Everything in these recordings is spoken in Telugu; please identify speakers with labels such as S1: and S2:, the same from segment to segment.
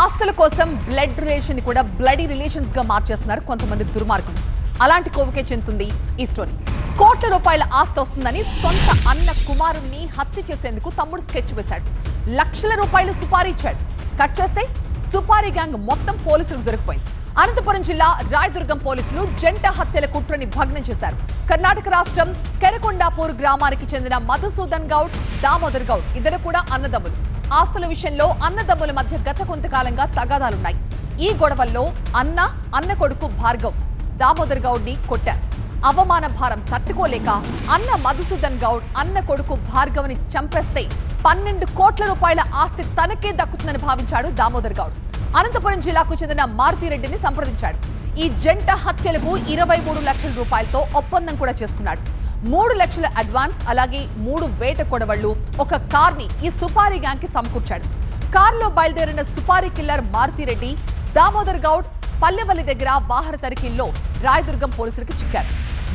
S1: ఆస్తుల కోసం బ్లడ్ రిలేషన్ని కూడా బ్లడీ రిలేషన్స్గా మార్చేస్తున్నారు కొంతమంది దుర్మార్గులు. అలాంటి కోవకే చెందుతుంది ఈ స్టోరీ కోట్ల రూపాయల ఆస్తి వస్తుందని సొంత అన్న కుమారుణ్ణి హత్య చేసేందుకు తమ్ముడు స్కెచ్ వేశాడు. లక్షల రూపాయలు సుపారీ ఇచ్చాడు. కట్ చేస్తే సుపారీ గ్యాంగ్ మొత్తం పోలీసులకు దొరికిపోయింది. అనంతపురం జిల్లా రాయదుర్గం పోలీసులు జంట హత్యల కుట్రని భగ్నం చేశారు. కర్ణాటక రాష్ట్రం కెరకొండాపూర్ గ్రామానికి చెందిన మధుసూదన్ గౌడ్ దామోదర్ గౌడ్ ఇద్దరు కూడా అన్నదమ్ములు. ఆస్తుల విషయంలో అన్నదమ్ముల మధ్య గత కొంతకాలంగా తగాదాలున్నాయి. ఈ గొడవల్లో అన్న అన్న కొడుకు భార్గవ్ దామోదర్ గౌడ్ని కొట్టారు. అవమాన భారం తట్టుకోలేక అన్న మధుసూదన్ గౌడ్ అన్న కొడుకు భార్గవ్ని చంపేస్తే పన్నెండు కోట్ల రూపాయల ఆస్తి తనకే దక్కుతుందని భావించాడు దామోదర్ గౌడ్. అనంతపురం జిల్లాకు చెందిన మారుతిరెడ్డిని సంప్రదించాడు. ఈ జంట హత్యలకు ఇరవై మూడు లక్షల రూపాయలతో ఒప్పందం కూడా చేసుకున్నాడు. మూడు లక్షల అడ్వాన్స్ అలాగే మూడు వేట కొడవళ్ళు ఒక కార్ని ఈ సుపారీ గ్యాంగ్కి సమకూర్చాడు. కారులో బయలుదేరిన సుపారీ కిల్లర్ మారుతిరెడ్డి దామోదర్ గౌడ్ పల్లెవల్లి దగ్గర వాహన తనిఖీల్లో రాయదుర్గం పోలీసులకు చిక్కారు.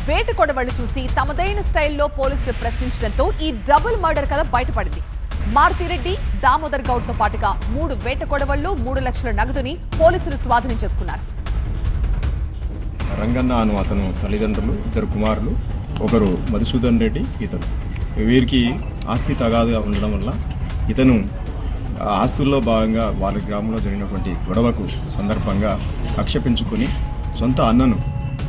S1: వేట కొడవళ్ళు చూసి తమదైన స్టైల్లో పోలీసులు ప్రశ్నించడంతో ఈ డబుల్ మర్డర్ కథ బయటపడింది. మారుతిరెడ్డి దామోదర్ గౌడ్తో పాటుగా మూడు వేట కొడవళ్ళు మూడు లక్షల నగదుని పోలీసులు స్వాధీనం చేసుకున్నారు.
S2: రంగన్న అను అతను తల్లిదండ్రులు ఇద్దరు కుమారులు ఒకరు మధుసూదన్ రెడ్డి ఇతను. వీరికి ఆస్తి తగాదుగా ఉండడం వల్ల ఇతను ఆస్తుల్లో భాగంగా వాళ్ళ గ్రామంలో జరిగినటువంటి గొడవకు సందర్భంగా కక్ష పెంచుకొని సొంత అన్నను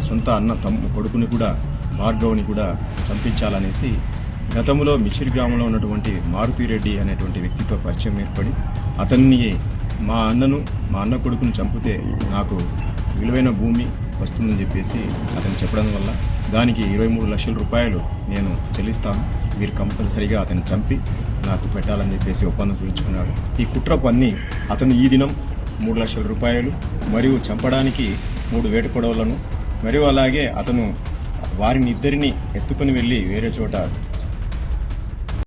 S2: సొంత అన్న తమ్ము కొడుకుని కూడా భార్గవ్ని కూడా చంపించాలనేసి గతంలో మిచిరి గ్రామంలో ఉన్నటువంటి మారుతిరెడ్డి అనేటువంటి వ్యక్తితో పరిచయం ఏర్పడి అతన్ని మా అన్నను మా అన్న కొడుకుని చంపితే నాకు విలువైన భూమి వస్తుందని చెప్పేసి అతను చెప్పడం వల్ల దానికి ఇరవై మూడు లక్షల రూపాయలు నేను చెల్లిస్తాను. మీరు కంపల్సరీగా అతను చంపి నాకు పెట్టాలని చెప్పేసి ఒప్పందం కుదుర్చుకున్నాడు. ఈ కుట్ర పన్ని అతను ఈ దినం మూడు లక్షల రూపాయలు మరియు చంపడానికి మూడు వేట గొడవలను మరియు అలాగే అతను వారిని ఇద్దరిని ఎత్తుకొని వెళ్ళి వేరే చోట